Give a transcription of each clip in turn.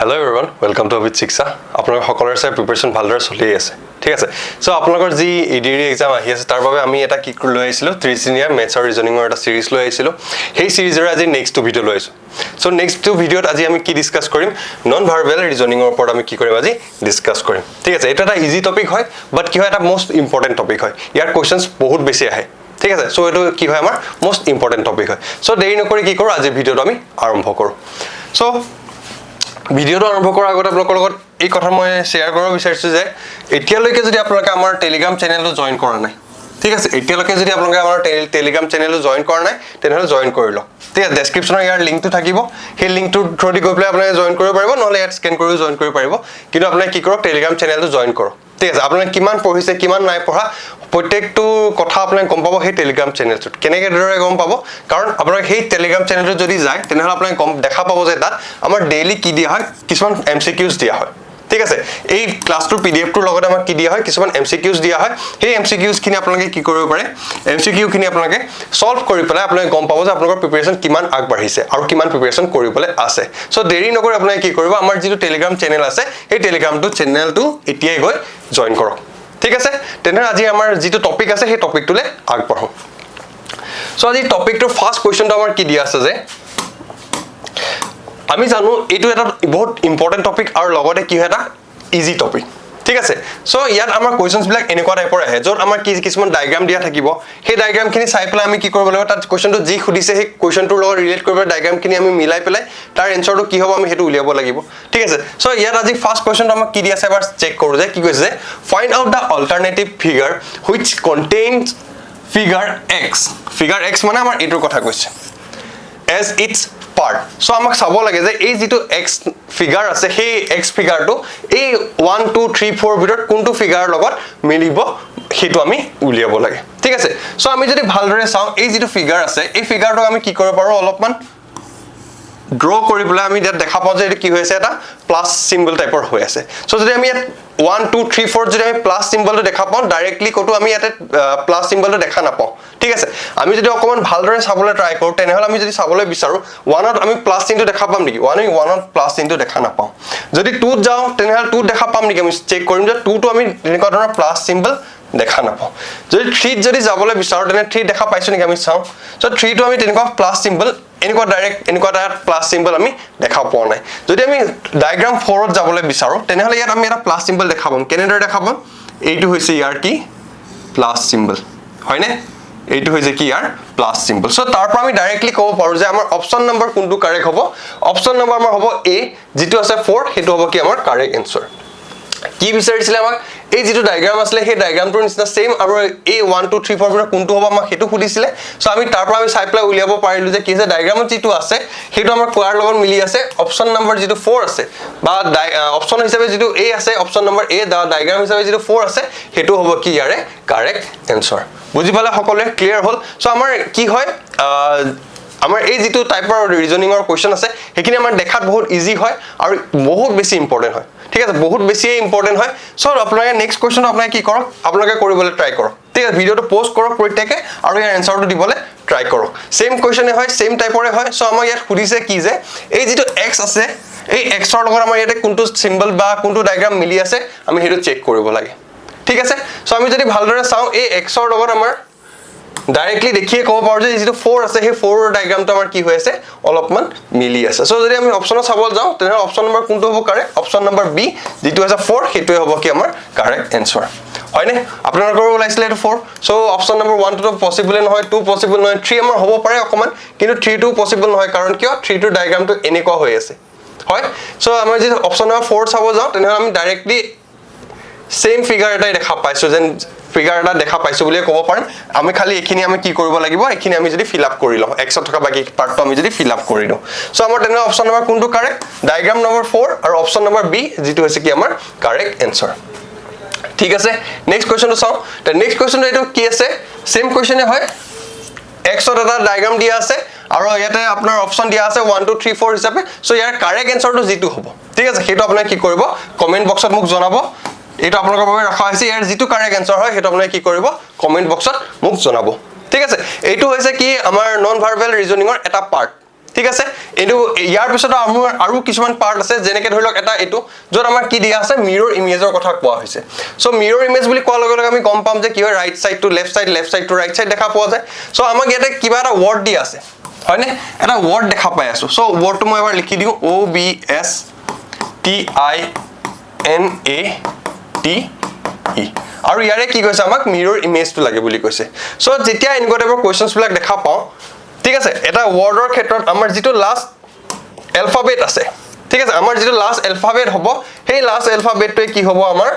Hello' everyone welcome to Abhit Shiksha আপোনালোকৰ সকলোৰে চাই প্ৰিপেৰেশ্যন ভালদৰে চলিয়ে আছে। ঠিক আছে? চ' আপোনালোকৰ যি ই ডি এক্সাম আহি আছে, তাৰ বাবে আমি এটা কি লৈ আহিছিলোঁ। ত্ৰিছিনীয়া মেথছ আৰু ৰিজনিঙৰ এটা ছিৰিজ লৈ আহিছিলোঁ। সেই ছিৰিজৰে আজি নেক্সটটো ভিডিঅ' লৈ আহিছোঁ চ' নেক্সটটো ভিডিঅ'ত আজি আমি কি ডিছকাছ কৰিম? নন ভাৰ্বেল ৰিজনিঙৰ ওপৰত আমি কি কৰিম আজি ডিছকাছ কৰিম। ঠিক আছে? এইটো এটা ইজি টপিক হয় বাট কি হয়, এটা মষ্ট ইম্পৰ্টেণ্ট টপিক হয়। ইয়াৰ কুৱেশ্যনছ বহুত বেছি আহে। ঠিক আছে? চ' এইটো কি হয় আমাৰ মষ্ট ইম্পৰ্টেণ্ট টপিক হয়। চ' দেৰি নকৰি কি কৰোঁ আজি ভিডিঅ'টো আমি আৰম্ভ কৰোঁ। চ' ভিডিঅ'টো আৰম্ভ কৰাৰ আগতে আপোনালোকৰ লগত এই কথা মই শ্বেয়াৰ কৰিব বিচাৰিছোঁ যে, এতিয়ালৈকে যদি আপোনালোকে আমাৰ টেলিগ্ৰাম চেনেলটো জইন কৰা নাই, ঠিক আছে, এতিয়ালৈকে যদি আপোনালোকে আমাৰ টেলিগ্ৰাম চেনেলটো জইন কৰা নাই, তেনেহ'লে জইন কৰি লওক। ঠিক আছে ডেছক্ৰিপশ্যনৰ ইয়াৰ লিংকটো থাকিব। সেই লিংকটোৰ থ্ৰুদি গৈ পেলাই আপোনালোকে জইন কৰিব পাৰিব, নহ'লে ইয়াত স্কেন কৰিও জইন কৰিব পাৰিব। কিন্তু আপোনালোকে কি কৰক টেলিগ্ৰাম চেনেলটো জইন কৰক। ঠিক আছে, আপোনালোকে কিমান পঢ়িছে, কিমান নাই পঢ়া, প্ৰত্যেকটো কথা আপোনালোকে গম পাব সেই টেলিগ্ৰাম চেনেলটোত কেনেকৈদৰে গম পাব? কাৰণ আপোনালোকে সেই টেলিগ্ৰাম চেনেলটোত যদি যায়, তেনেহ'লে আপোনালোকে গম দেখা পাব যে তাত আমাৰ ডেইলি কি দিয়া হয়, কিছুমান এম দিয়া হয়। ঠিক আছে এই ক্লাছটোৰ পি ডি এফটোৰ লগতে আমাক কি দিয়া হয় কিছুমান এম চি কিউজ দিয়া হয়। সেই এম চি কিউজখিনি আপোনালোকে কি কৰিব পাৰে এম চি কিউখিনি আপোনালোকে ছল্ভ কৰি পেলাই আপোনালোকে গম পাব যে আপোনালোকৰ প্ৰিপেৰেশ্যন কিমান আগবাঢ়িছে আৰু কিমান প্ৰিপেৰেশ্যন কৰিবলৈ আছে। চ' দেৰি নকৰি আপোনালোকে কি কৰিব আমাৰ যিটো টেলিগ্ৰাম চেনেল আছে সেই টেলিগ্ৰামটো চেনেলটো এতিয়াই গৈ জইন কৰক। ঠিক আছে? তেনেহ'লে আজি আমাৰ যিটো টপিক আছে সেই টপিকটোলৈ আগবাঢ়োঁ। চ' আজি টপিকটোৰ ফাৰ্ষ্ট কুৱেশ্যনটো আমাৰ কি দিয়া আছে যে আমি জানো এইটো এটা বহুত ইম্পৰ্টেণ্ট টপিক আৰু লগতে কি হয় এটা ইজি টপিক ঠিক আছে? চ' ইয়াত আমাৰ কুৱেশ্যনছবিলাক এনেকুৱা টাইপৰ আহে য'ত আমাৰ কি কিছুমান ডায়েগ্ৰাম দিয়া থাকিব। সেই ডায়েগ্ৰামখিনি চাই পেলাই আমি কি কৰিব লাগিব তাত কুৱেশ্যনটো যি সুধিছে সেই কুৱেশ্যনটোৰ লগত ৰিলেট কৰিব ডায়েগ্ৰামখিনি আমি মিলাই পেলাই তাৰ এনচাৰটো কি হ'ব আমি সেইটো উলিয়াব লাগিব। ঠিক আছে? চ' ইয়াত আজি ফাৰ্ষ্ট কুৱেশ্যনটো আমাক কি দি আছে এবাৰ চেক কৰোঁ যে কি কৈছে যে find out the alternative figure which contains figure X figure X মানে আমাৰ এইটোৰ কথা কৈছে। এজ ইটছ পাৰ্ট চ' আমাক চাব লাগে যে এই যিটো এক্স ফিগাৰ আছে সেই এক্স ফিগাৰটো এই ওৱান টু থ্ৰী ফ'ৰ ভিতৰত কোনটো ফিগাৰৰ লগত মিলিব সেইটো আমি উলিয়াব লাগে। ঠিক আছে? চ' আমি যদি ভালদৰে চাওঁ এই যিটো ফিগাৰ আছে এই ফিগাৰটোক আমি কি কৰিব পাৰোঁ অলপমান? ড্ৰ কৰি পেলাই আমি ইয়াত দেখা পাওঁ যে এইটো কি হৈ আছে এটা প্লাছ চিম্বল টাইপৰ হৈ আছে। চ' যদি আমি ইয়াত ওৱান টু থ্ৰী ফ'ৰ যদি আমি প্লাছ চিম্বলটো দেখা পাওঁ ডাইৰেক্টলি ক'তো আমি ইয়াতে প্লাছ চিম্বলটো দেখা নাপাওঁ। ঠিক আছে? আমি যদি অকণমান ভালদৰে চাবলৈ ট্ৰাই কৰোঁ, তেনেহ'লে আমি যদি চাবলৈ বিচাৰোঁ ওৱানত আমি প্লাছ চিনটো দেখা পাম নেকি? ওৱান আমি ওৱানত প্লাছ চিনটো দেখা নাপাওঁ। যদি টুত যাওঁ, তেনেহ'লে টুত দেখা পাম নেকি? আমি চেক কৰিম যে টুটো আমি তেনেকুৱা ধৰণৰ প্লাছ চিম্বল দেখা নাপাওঁ। যদি থ্ৰীত যদি যাবলৈ বিচাৰোঁ, তেনে থ্ৰী দেখা পাইছোঁ নেকি আমি চাওঁ। চ' থ্ৰীটো আমি তেনেকুৱা প্লাছ চিম্বল এনেকুৱা ডাইৰেক্ট এনেকুৱা এটা প্লাছ চিম্বল আমি দেখা পোৱা নাই। যদি আমি ডায়েগ্ৰাম ফ'ৰত যাবলৈ বিচাৰোঁ, তেনেহ'লে ইয়াত আমি এটা প্লাছ চিম্বল দেখা পাম। কেনেদৰে দেখা পাম? এইটো হৈছে ইয়াৰ কি? প্লাছ চিম্বল হয়নে? এইটো হৈছে কি ইয়াৰ? প্লাছ চিম্বল চ' তাৰ পৰা আমি ডাইৰেক্টলি ক'ব পাৰোঁ যে আমাৰ অপশ্যন নম্বৰ কোনটো কাৰেক্ট হ'ব। অপশ্যন নম্বৰ আমাৰ হ'ব এ যিটো আছে ফ'ৰ সেইটো হ'ব কি আমাৰ কাৰেক্ট এনচাৰ কি বিচাৰিছিলে আমাক? এই যিটো ডায়েগ্ৰাম আছিলে, সেই ডায়েগ্ৰামটোৰ নিচিনা ছেইম আৰু এই ওৱান টু থ্ৰী ফ'ৰ ভিতৰত কোনটো হ'ব আমাক সেইটো সুধিছিলে। চ' আমি তাৰ পৰা আমি চাই পেলাই উলিয়াব পাৰিলোঁ যে কি হৈছে ডায়েগ্ৰামত যিটো আছে, সেইটো আমাৰ কোৱাৰ লগত মিলি আছে। অপশ্যন নম্বৰ যিটো ফ'ৰ আছে, বা অপশ্যন হিচাপে যিটো এ আছে অপশ্যন নম্বৰ এ ডায়েগ্ৰাম হিচাপে যিটো ফ'ৰ আছে, সেইটো হ'ব কি ইয়াৰে? কাৰেক্ট এনচাৰ বুজি পালে সকলোৱে ক্লিয়াৰ হ'ল? চ' আমাৰ কি হয় আমাৰ এই যিটো টাইপৰ ৰিজনিঙৰ কুৱেশ্যন আছে, সেইখিনি আমাৰ দেখাত বহুত ইজি হয় আৰু বহুত বেছি ইম্পৰ্টেণ্ট হয়। ঠিক আছে, বহুত বেছিয়ে ইম্পৰ্টেণ্ট হয়। চ' আপোনালোকে নেক্সট কুৱেশ্যন আপোনালোকে কি কৰক? আপোনালোকে কৰিবলৈ ট্ৰাই কৰক। ঠিক আছে, ভিডিঅ'টো প'ষ্ট কৰক প্ৰত্যেকে আৰু ইয়াৰ এনচাৰটো দিবলৈ ট্ৰাই কৰক। ছেইম কুৱেশ্যনে হয় ছেইম টাইপৰে হয়। চ' আমাক ইয়াত সুধিছে কি যে, এই যিটো এক্স আছে, এই এক্সৰ লগত আমাৰ ইয়াতে কোনটো চিম্বল বা কোনটো ডায়েগ্ৰাম মিলি আছে, আমি সেইটো চেক কৰিব লাগে। ঠিক আছে? চ' আমি যদি ভালদৰে চাওঁ, এই এক্সৰ লগত আমাৰ ডাইৰেক্টলি দেখিয়ে ক'ব পাৰোঁ যে যিটো ফ'ৰ আছে, সেই ফ'ৰৰ ডায়েগ্ৰামটো আমাৰ কি হৈ আছে, অলপমান মিলি আছে। চ' যদি আমি অপশ্যনত চাবলৈ যাওঁ, তেনেহ'লে অপশ্যন নম্বৰ কোনটো হ'ব কাৰেক্ট অপশ্যন নম্বৰ বি যিটো আছে ফ'ৰ সেইটোৱে হ'ব কি আমাৰ কাৰেক্ট এনচাৰ হয়নে? আপোনালোকৰো ওলাইছিলে এইটো ফ'ৰ চ' অপশ্যন নম্বৰ ওৱানটোতো পচিবলে নহয় টু পচিবল নহয় থ্ৰী আমাৰ হ'ব পাৰে অকণমান, কিন্তু থ্ৰীটো পচিবল নহয়, কাৰণ কিয়? থ্ৰীটোৰ ডায়েগ্ৰামটো এনেকুৱা হৈ আছে। হয়? চ' আমাৰ যদি অপশ্যন নম্বৰ ফ'ৰ চাব যাওঁ, তেনেহ'লে আমি ডাইৰেক্টলি ছেইম ফিগাৰ এটাই দেখা পাইছোঁ যেন ফিগাৰ এটা দেখা পাইছোঁ বুলিয়ে ক'ব পাৰিম। আমি খালি এইখিনি আমি কি কৰিব লাগিব, এইখিনি আমি যদি ফিল আপ কৰি লওঁ। এক্সত থকা বাকী পাৰ্টটো আমি যদি ফিল আপ কৰি দিওঁ চ' আমাৰ তেনেহ'লে অপশ্যন নম্বৰ কোনটো কাৰেক্ট ডায়েগ্ৰাম নম্বৰ ফ'ৰ আৰু অপশ্যন নম্বৰ বি যিটো হৈছে কি আমাৰ কাৰেক্ট এনচাৰ ঠিক আছে নেক্সট কুৱেশ্যনটো চাওঁ। নেক্সট কুৱেশ্যনটো এইটো কি আছে? ছেইম কুৱেশ্যনে হয়। এক্সত এটা ডায়েগ্ৰাম দিয়া আছে আৰু ইয়াতে আপোনাৰ অপশ্যন দিয়া আছে ওৱান টু থ্ৰী ফ'ৰ হিচাপে। চ' ইয়াৰ কাৰেক্ট এনচাৰটো যিটো হ'ব। ঠিক আছে, সেইটো আপোনাক কি কৰিব? কমেণ্ট বক্সত মোক জনাব। এইটো আপোনালোকৰ বাবে ৰখা হৈছে ইয়াৰ যিটো কাৰেক্ট এনচাৰ হয় সেইটো আপোনালোকে কি কৰিব? কমেণ্ট বক্সত মোক জনাব। ঠিক আছে? এইটো হৈছে কি আমাৰ নন ভাৰ্বেল ৰিজনিঙৰ এটা পাৰ্ট ঠিক আছে? এইটো ইয়াৰ পিছত আমাৰ আৰু কিছুমান পাৰ্ট আছে যেনেকে ধৰি লওক এটা এইটো য'ত আমাৰ কি দিয়া আছে? মিৰৰ ইমেজৰ কথা কোৱা হৈছে। চ' মিৰৰ ইমেজ বুলি কোৱাৰ লগে লগে আমি গম পাম যে কি হয় right side to left side left side to right side দেখা পোৱা যায়। চ' আমাক ইয়াতে কিবা এটা ৱৰ্ড দিয়া আছে। হয়নে? এটা ৱৰ্ড দেখা পাই আছো। চ' ৱৰ্ডটো মই এবাৰ লিখি দিওঁ O' B S T I N A T E. আৰু ইয়াৰে কি কৈছে আমাক? মিৰৰ ইমেজটো লাগে বুলি কৈছে। চ' যেতিয়া এনেকুৱা টাইপৰ কুৱেশ্যনছবিলাক দেখা পাওঁ ঠিক আছে এটা ৱৰ্ডৰ ক্ষেত্ৰত আমাৰ যিটো লাষ্ট এলফাবেট আছে ঠিক আছে আমাৰ যিটো লাষ্ট এলফাবেট হ'ব সেই লাষ্ট এলফাবেটটোৱে কি হ'ব আমাৰ?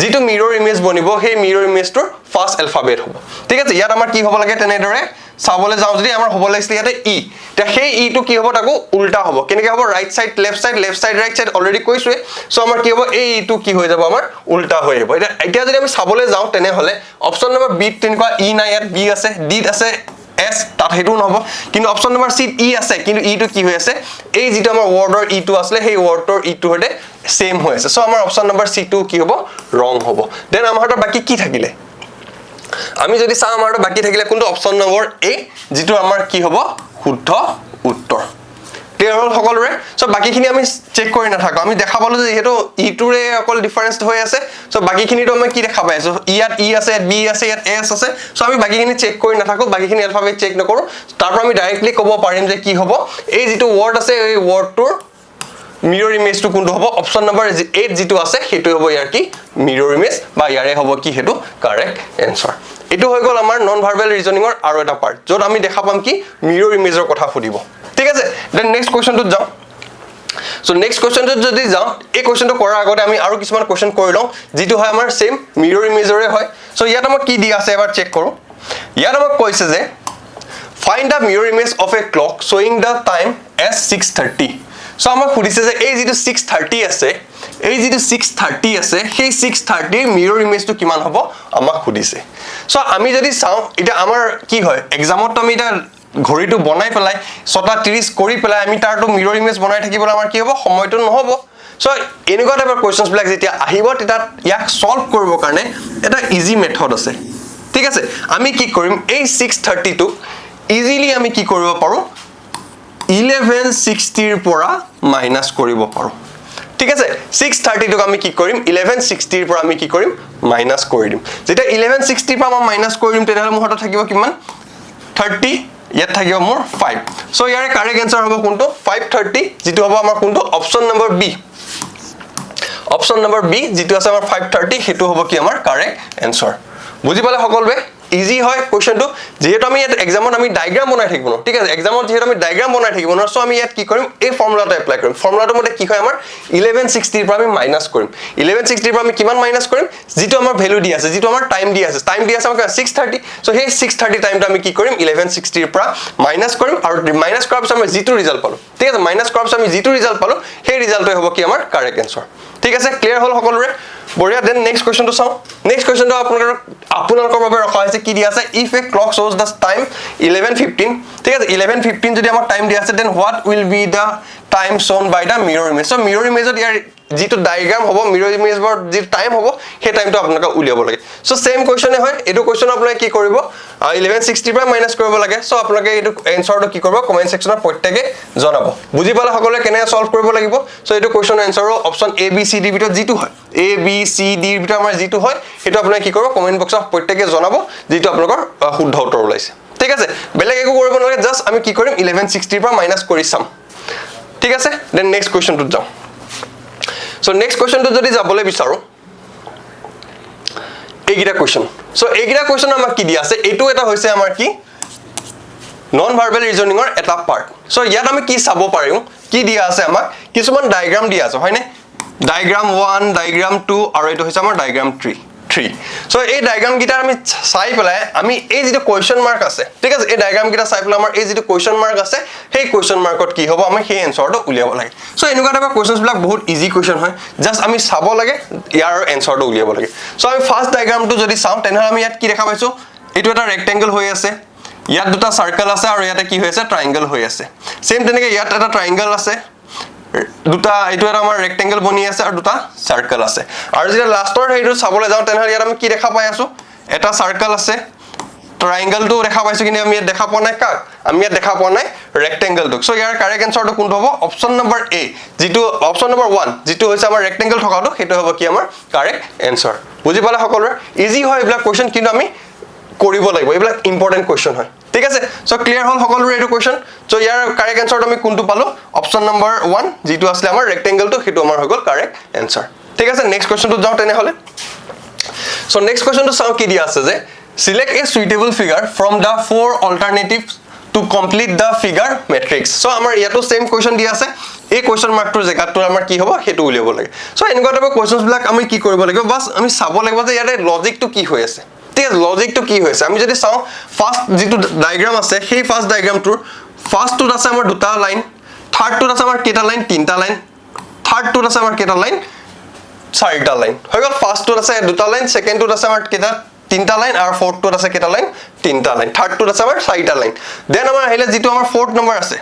যিটো মিৰৰ ইমেজ বনিব সেই মিৰৰ ইমেজটোৰ ফাৰ্ষ্ট এলফাবেট হ'ব। ঠিক আছে ইয়াত আমাৰ কি হ'ব লাগে? তেনেদৰে চাবলৈ যাওঁ যদি আমাৰ হ'ব লাগিছিলে ইয়াতে ই। এতিয়া সেই ইটো কি হ'ব, তাকো উল্টা হ'ব। কেনেকৈ হ'ব? Right side left side left side right side already কৈছোৱে so' আমাৰ কি হ'ব? এই ইটো কি হৈ যাব? আমাৰ উল্টা হৈ আহিব। এতিয়া এতিয়া যদি আমি চাবলৈ যাওঁ, তেনেহ'লে অপশ্যন নম্বৰ বিত তেনেকুৱা ই নাই ইয়াত বি আছে ডিত আছে এছ তাত সেইটোও নহ'ব। কিন্তু অপশ্যন নম্বৰ চিত ই আছে, কিন্তু ইটো কি হৈ আছে? এই যিটো আমাৰ ৱৰ্ডৰ ইটো আছিলে, সেই ৱৰ্ডৰ ইটোৰ সৈতে ছেম হৈ আছে। চ' আমাৰ অপশ্যন নম্বৰ চিটো কি হ'ব? ৰং হ'ব। দেন আমাৰ হাতত বাকী কি থাকিলে? আমি যদি চাওঁ আমাৰ বাকী থাকিলে কোনটো অপশ্যন নম্বৰ এ যিটো আমাৰ কি হ'ব? শুদ্ধ উত্তৰ। ক্লিয়াৰ হ'ল সকলোৰে? চ' বাকীখিনি আমি চেক কৰি নাথাকোঁ। আমি দেখা পালোঁ যে যিহেতু ইটোৰে অকল ডিফাৰেঞ্চ হৈ আছে চ' বাকীখিনিতো আমি কি দেখা পাই আছোঁ? ইয়াত ই আছে, ইয়াত বি আছে, ইয়াত এছ আছে চ' আমি বাকীখিনি চেক কৰি নাথাকোঁ, বাকীখিনি এলফাবেট চেক নকৰোঁ। তাৰ পৰা আমি ডাইৰেক্টলি ক'ব পাৰিম যে কি হ'ব। এই যিটো ৱৰ্ড আছে, এই ৱৰ্ডটোৰ মিৰৰ ইমেজটো কোনটো হ'ব? অপশ্যন নম্বৰ এইট যিটো আছে সেইটো হ'ব ইয়াৰ কি? মিৰৰ ইমেজ বা ইয়াৰে হ'ব কি সেইটো? কাৰেক্ট এনচাৰ এইটো হৈ গ'ল আমাৰ নন ভাৰ্বেল ৰিজনিঙৰ আৰু এটা পাৰ্ট য'ত আমি দেখা পাম কি মিৰৰ ইমেজৰ কথা সুধিব। ঠিক আছে? দেন নেক্সট কুৱেশ্যনটোত যাওঁ। চ' নেক্সট কুৱেশ্যনটোত যদি যাওঁ, এই কুৱেশ্যনটো কৰাৰ আগতে আমি আৰু কিছুমান কুৱেশ্যন কৰি লওঁ, যিটো হয় আমাৰ ছেম মিৰৰ ইমেজৰে হয়। চ' ইয়াত আমাক কি দিয়া আছে এবাৰ চেক কৰোঁ। ইয়াত আমাক কৈছে যে find the mirror image of a clock শ্বয়িং the time as six thirty so' আমাক সুধিছে যে এই যিটো ছিক্স থাৰ্টি আছে এই যিটো ছিক্স থাৰ্টি আছে সেই ছিক্স থাৰ্টিৰ মিৰৰ ইমেজটো কিমান হ'ব? আমাক সুধিছে। চ' আমি যদি চাওঁ এতিয়া আমাৰ কি হয়? এক্সামততো আমি এতিয়া ঘড়ীটো বনাই পেলাই ছটা ত্ৰিছ কৰি পেলাই আমি তাৰতো মিৰৰ ইমেজ বনাই থাকিবলৈ আমাৰ কি হ'ব? সময়টো নহ'ব। চ' এনেকুৱা টাইপৰ কুৱেশ্যনছবিলাক যেতিয়া আহিব তেতিয়া ইয়াক ছল্ভ কৰিবৰ কাৰণে এটা ইজি মেথড আছে। ঠিক আছে? আমি কি কৰিম? এই ছিক্স থাৰ্টিটোক ইজিলি আমি কি কৰিব পাৰোঁ? ইলেভেন ছিক্সটিৰ পৰা মাইনাছ কৰিব পাৰোঁ। ঠিক আছে? ছিক্স থাৰ্টিটোক আমি কি কৰিম? ইলেভেন ছিক্সটিৰ পৰা আমি কি কৰিম? মাইনাছ কৰি দিম। যেতিয়া ইলেভেন ছিক্সটিৰ পৰা মই মাইনাছ কৰি দিম তেতিয়াহ'লে মোৰ হাতত থাকিব কিমান? থাৰ্টি ইয়াত থাকিব মোৰ ফাইভ চ' ইয়াৰে কাৰেক্ট এনচাৰ হ'ব কোনটো? ফাইভ থাৰ্টি যিটো হ'ব আমাৰ কোনটো? Option number B option number B যিটো আছে আমাৰ ফাইভ থাৰ্টি সেইটো হ'ব কি আমাৰ? কাৰেক্ট এনচাৰ বুজি পালে সকলোৱে? ইজি হয় কুৱেশ্যনটো যিহেতু আমি ইয়াত এক্সামত আমি ডাইগ্ৰাম বনাই থাকিব ন ঠিক আছে এক্সামত যিহেতু আমি ডাইগ্ৰাম বনাই থাকিব ন চ' আমি ইয়াত কি কৰিম? এই ফৰ্মুলাটো এপ্লাই কৰিম। ফৰ্মুলাটো মতে কি হয় আমাৰ? ইলেভেন ছিক্সটিৰ পৰা আমি মাইনাছ কৰিম। ইলেভেন ছিক্সটিৰ পৰা আমি কিমান মাইনাছ কৰিম? যিটো আমাৰ ভেলু দি আছে, যিটো আমাৰ টাইম দি আছে। টাইম দি আছে আমাক ছিক্স থাৰ্টি চ' সেই ছিক্স থাৰ্টি টাইমটো আমি কি কৰিম? ইলেভেন ছিক্সটিৰ পৰা মাইনাছ কৰিম আৰু মাইনাছ কৰাৰ পিছত আমি যিটো ৰিজাল্ট পালোঁ। ঠিক আছে মাইনাছ কৰাৰ পিছত আমি যিটো ৰিজাল্ট পালোঁ, সেই ৰিজাল্টটোৱে হ'ব কি আমাৰ? কাৰেক্ট এনচাৰ ঠিক আছে ক্লিয়াৰ হ'ল সকলোৰে? বঢ়িয়া দেন নেক্সট কুৱেশ্যনটো চাওঁ। নেক্সট কুৱেশ্যনটো আপোনালোকৰ আপোনালোকৰ বাবে ৰখা হৈছে কি দিয়া আছে? ইফ এ ক্লক শ্ব'জ দ্য টাইম ইলেভেন ফিফটিন ঠিক আছে ইলেভেন ফিফটিন যদি আমাক টাইম দিয়া আছে then what will be the time shown by the mirror image so' mirror ইমেজত ইয়াৰ যিটো ডায়েগ্ৰাম হ'ব মিৰৰ ইমেজৰ যিটো টাইম হ'ব, সেই টাইমটো আপোনালোকে উলিয়াব লাগে। চ' ছেম কুৱেশ্যনে হয়, এইটো কুৱেশ্যন আপোনালোকে কি কৰিব? ইলেভেন ছিক্সটিৰ পৰা মাইনাছ কৰিব লাগে। চ' আপোনালোকে এইটো এনচাৰটো কি কৰিব? কমেণ্ট ছেকশ্যনত প্ৰত্যেকে জনাব। বুজি পালে সকলোৱে কেনেকৈ ছল্ভ কৰিব লাগিব? চ' এইটো কুৱেশ্যনৰ এনচাৰৰ অপশ্যন এ বি চি ডিৰ ভিতৰত যিটো হয় এ বি চি ডিৰ ভিতৰত আমাৰ যিটো হয়, সেইটো আপোনালোকে কি কৰিব? কমেণ্ট বক্সত প্ৰত্যেকে জনাব, যিটো আপোনালোকৰ শুদ্ধ উত্তৰ ওলাইছে। ঠিক আছে? বেলেগ একো কৰিব নালাগে জাষ্ট আমি কি কৰিম? ইলেভেন ছিক্সটিৰ পৰা মাইনাছ কৰি চাম। ঠিক আছে? দেন নেক্সট কুৱেশ্যনটোত যাওঁ। চ' নেক্সট কুৱেশ্যনটোত যদি যাবলৈ বিচাৰোঁ এইকেইটা কুৱেশ্যন চ' এইকেইটা কুৱেশ্যন আমাক কি দিয়া আছে? এইটো এটা হৈছে আমাৰ কি? নন ভাৰ্বেল ৰিজনিঙৰ এটা পাৰ্ট চ' ইয়াত আমি কি চাব পাৰিম? কি দিয়া আছে আমাক? কিছুমান ডায়েগ্ৰাম দিয়া আছে হয়নে? ডায়েগ্ৰাম ওৱান ডায়েগ্ৰাম টু আৰু এইটো হৈছে আমাৰ ডায়েগ্ৰাম থ্ৰী থ্ৰী চ' এই ডায়েগ্ৰামকেইটা আমি চাই পেলাই আমি এই যিটো কুৱেশ্যন মাৰ্ক আছে ঠিক আছে? এই ডায়েগ্ৰামকেইটা চাই পেলাই আমাৰ এই যিটো কুৱেশ্যন মাৰ্ক আছে সেই কুৱেশ্যন মাৰ্কত কি হ'ব? আমি সেই এনচাৰটো উলিয়াব লাগে। চ' এনেকুৱা টাইপৰ কুৱেশ্যনছবিলাক বহুত ইজি কুৱেশ্যন হয়। জাষ্ট আমি চাব লাগে ইয়াৰ এনচাৰটো উলিয়াব লাগে। চ' আমি ফাৰ্ষ্ট ডায়েগ্ৰামটো যদি চাওঁ তেনেহ'লে আমি ইয়াত কি দেখা পাইছোঁ? এইটো এটা ৰেক্টেংগল হৈ আছে। ইয়াত দুটা চাৰ্কেল আছে আৰু ইয়াতে কি হৈ আছে? ট্ৰাইংগল হৈ আছে। ছেম তেনেকে ইয়াত এটা ট্ৰাইংগল আছে। দুটা, এইটো এটা আমাৰ ৰেক্টেংগল বনি আছে আৰু দুটা চাৰ্কেল আছে। আৰু যেতিয়া লাষ্টৰ হেৰিটো চাবলৈ যাওঁ, তেনেহ'লে ইয়াত আমি কি দেখা পাই আছোঁ? এটা চাৰ্কেল আছে। ট্ৰাইংগলটো দেখা পাইছোঁ কিন্তু আমি ইয়াত দেখা পোৱা নাই। কাক? আমি ইয়াত দেখা পোৱা নাই ৰেক্টেংগলটোক চ' ইয়াৰ কাৰেক্ট এনচাৰটো কোনটো হ'ব? অপশ্যন নম্বৰ এ যিটো অপশ্যন নম্বৰ ওৱান যিটো হৈছে আমাৰ ৰেক্টেংগল থকাটো সেইটো হ'ব কি আমাৰ কাৰেক্ট এনচাৰ বুজি পালে সকলোৰে ইজি হয় এইবিলাক কুৱেশ্যন কিন্তু আমি কৰিব লাগিব। এইবিলাক ইম্পৰ্টেণ্ট কুৱেশ্যন হয়। ঠিক আছে? চ' ক্লিয়াৰ হ'ল সকলোৰে এইটো কুৱেশ্যন চ' ইয়াৰ কাৰেক্ট এনচাৰটো আমি কোনটো পালোঁ? অপশ্যন নম্বৰ ওৱান যিটো আছিলে আমাৰ ৰেক্টেংগলটো সেইটো আমাৰ হৈ গ'ল কাৰেক্ট এনচাৰ ঠিক আছে? নেক্সট কুৱেশ্যনটোত যাওঁ তেনেহ'লে। চ' নেক্সট কুৱেশ্যনটো চাওঁ কি দিয়া আছে যে select a suitable figure from the four alternative to complete the figure matrix so' আমাৰ ইয়াতো ছেম কুৱেশ্যন দিয়া আছে। এই কুৱেশ্যন মাৰ্কটোৰ জেগাটো আমাৰ কি হ'ব? সেইটো উলিয়াব লাগে। চ' এনেকুৱা টাইপৰ কুৱেশ্যনবিলাক আমি কি কৰিব লাগিব? বাছ আমি চাব লাগিব যে ইয়াতে লজিকটো কি হৈ আছে। আছে লজিকটো কি হৈ আছে আমি যদি চাওঁ ফাৰ্ষ্ট যিটো ডায়েগ্ৰাম আছে, সেই ফাৰ্ষ্ট ডায়েগ্ৰামটোৰ ফাৰ্ষ্টটোত আছে আমাৰ দুটা লাইন থাৰ্ডটোত আছে আমাৰ কেইটা লাইন তিনিটা লাইন থাৰ্ডটোত আছে আমাৰ কেইটা লাইন চাৰিটা লাইন হৈ গ'ল ফাৰ্ষ্টটোত আছে দুটা লাইন ছেকেণ্ডটোত আছে আমাৰ কেইটা, তিনিটা লাইন আৰু ফ'ৰ্থটোত আছে কেইটা লাইন তিনিটা লাইন থাৰ্ডটোত আছে আমাৰ চাৰিটা লাইন দেন আমাৰ আহিলে যিটো আমাৰ ফ'ৰ্থ নম্বৰ আছে।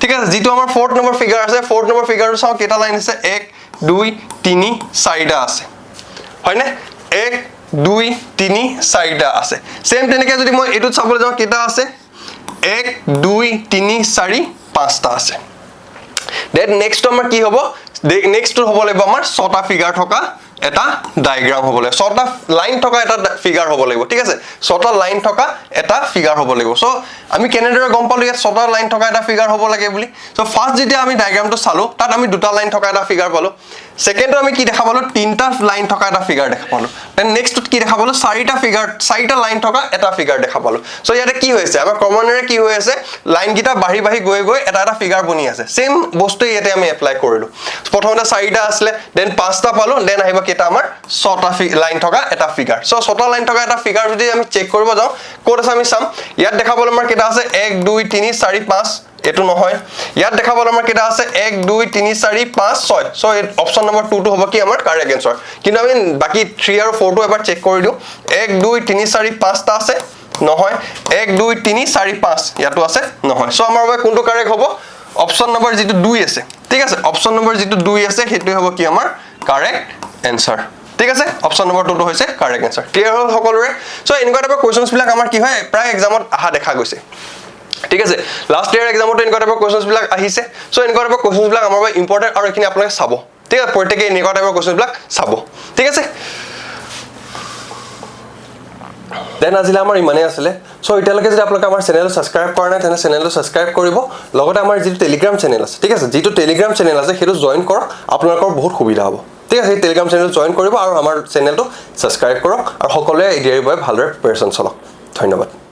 ঠিক আছে, যিটো আমাৰ ফ'ৰ্থ নম্বৰ ফিগাৰ আছে ফ'ৰ্থ নম্বৰ ফিগাৰটো চাওঁ, কেইটা লাইন আছে? এক, দুই, তিনি, চাৰিটা আছে। হয়নে? এক দুই, তিনি, চাৰিটা আছে। ছেম তেনেকৈ যদি মই এইটোত চাবলৈ যাওঁ, কেইটা আছে? এক, দুই, তিনি, চাৰি, পাঁচটা আছে। দেন নেক্সট আমাৰ কি হ'ব? নেক্সটটো হ'ব লাগিব আমাৰ ছটা ফিগাৰ থকা এটা ডায়েগ্ৰাম হ'ব লাগিব। ছটা লাইন থকা এটা ফিগাৰ হ'ব লাগিব, ঠিক আছে? ছটা লাইন থকা এটা ফিগাৰ হ'ব লাগিব। চ' আমি কেনেদৰে গম পালোঁ ইয়াত ছটা লাইন থকা এটা ফিগাৰ হ'ব লাগে বুলি? চ' ফাৰ্ষ্ট যেতিয়া আমি ডায়েগ্ৰামটো চালোঁ, তাত আমি দুটা লাইন থকা এটা ফিগাৰ পালোঁ। ছেকেণ্ডত আমি কি দেখা পালোঁ? তিনিটা লাইন থকা এটা ফিগাৰ দেখা পালোঁ। দেন নেক্সটত কি দেখা পালোঁ? চাৰিটা ফিগাৰ চাৰিটা লাইন থকা এটা ফিগাৰ দেখা পালোঁ। চ' ইয়াতে কি হৈছে আমাৰ ক্ৰমান্বয়ে কি হৈ আছে? লাইনকেইটা বাঢ়ি বাঢ়ি গৈ গৈ এটা এটা ফিগাৰ বনি আছে। ছেম বস্তুৱে ইয়াতে আমি এপ্লাই কৰিলোঁ। প্ৰথমতে চাৰিটা আছিলে দেন পাঁচটা পালোঁ দেন আহিব কেইটা আমাৰ? ছটা লাইন থকা এটা ফিগাৰ চ' ছটা লাইন থকা এটা ফিগাৰ যদি আমি চেক কৰিব যাওঁ, ক'ত আছে আমি চাম? ইয়াত দেখা পালোঁ আমাৰ কেইটা আছে? এক, দুই, তিনি, চাৰি, পাঁচ এইটো নহয়। ইয়াত দেখা পালোঁ আমাৰ কেইটা আছে, এক, দুই, তিনি, চাৰি, পাঁচ, ছয়। চ' অপশ্যন নম্বৰ টুটো হ'ব কি আমাৰ কাৰেক্ট এনচাৰ কিন্তু আমি বাকী থ্ৰী আৰু ফ'ৰটো এবাৰ চেক কৰি দিওঁ। এক, দুই, তিনি, চাৰি, পাঁচটা আছে, নহয়। এক, দুই, তিনি, চাৰি, পাঁচ, ইয়াতো আছে, নহয়। চ' আমাৰ বাবে কোনটো কাৰেক্ট হ'ব? অপশ্যন নম্বৰ যিটো দুই আছে। ঠিক আছে অপশ্যন নম্বৰ যিটো দুই আছে, সেইটোৱে হ'ব কি আমাৰ কাৰেক্ট এনচাৰ ঠিক আছে অপশ্যন নম্বৰ টুটো হৈছে কাৰেক্ট এনচাৰ ক্লিয়াৰ হ'ল সকলোৰে? চ' এনেকুৱা টাইপৰ কুৱেশ্যনছবিলাক আমাৰ কি হয়, প্ৰায় এক্সামত অহা দেখা গৈছে। ঠিক আছে লাষ্ট ইয়াৰ এক্সামতো এনেকুৱা টাইপৰ কুৱেশ্যনছবিলাক আহিছে। চ' এনেকুৱা টাইপৰ কুৱেশ্যনছবিলাক আমাৰ বাবে ইম্পৰ্টেণ্ট আৰু এইখিনি আপোনালোকে চাব। ঠিক আছে, প্ৰত্যেকে এনেকুৱা টাইপৰ কুৱেশ্যনবিলাক চাব। ঠিক আছে? দেন আজিলৈ আমাৰ ইমানেই আছিলে। চ' এতিয়ালৈকে যদি আপোনালোকে আমাৰ চেনেল ছাবস্ক্ৰাইব কৰা নাই তেনে চেনেলটো ছাবস্ক্ৰাইব কৰিব। লগতে আমাৰ যিটো টেলিগ্ৰাম চেনেল আছে, ঠিক আছে, যিটো টেলিগ্ৰাম চেনেল আছে, সেইটো জইন কৰক। আপোনালোকৰ বহুত সুবিধা হ'ব। ঠিক আছে, সেই টেলিগ্ৰাম চেনেল জইন কৰিব আৰু আমাৰ চেনেলটো ছাবস্ক্ৰাইব কৰক। আৰু সকলোৱে এ ডি আৰ ভালদৰে প্ৰিপেৰেশ্যন চলাওক। ধন্যবাদ।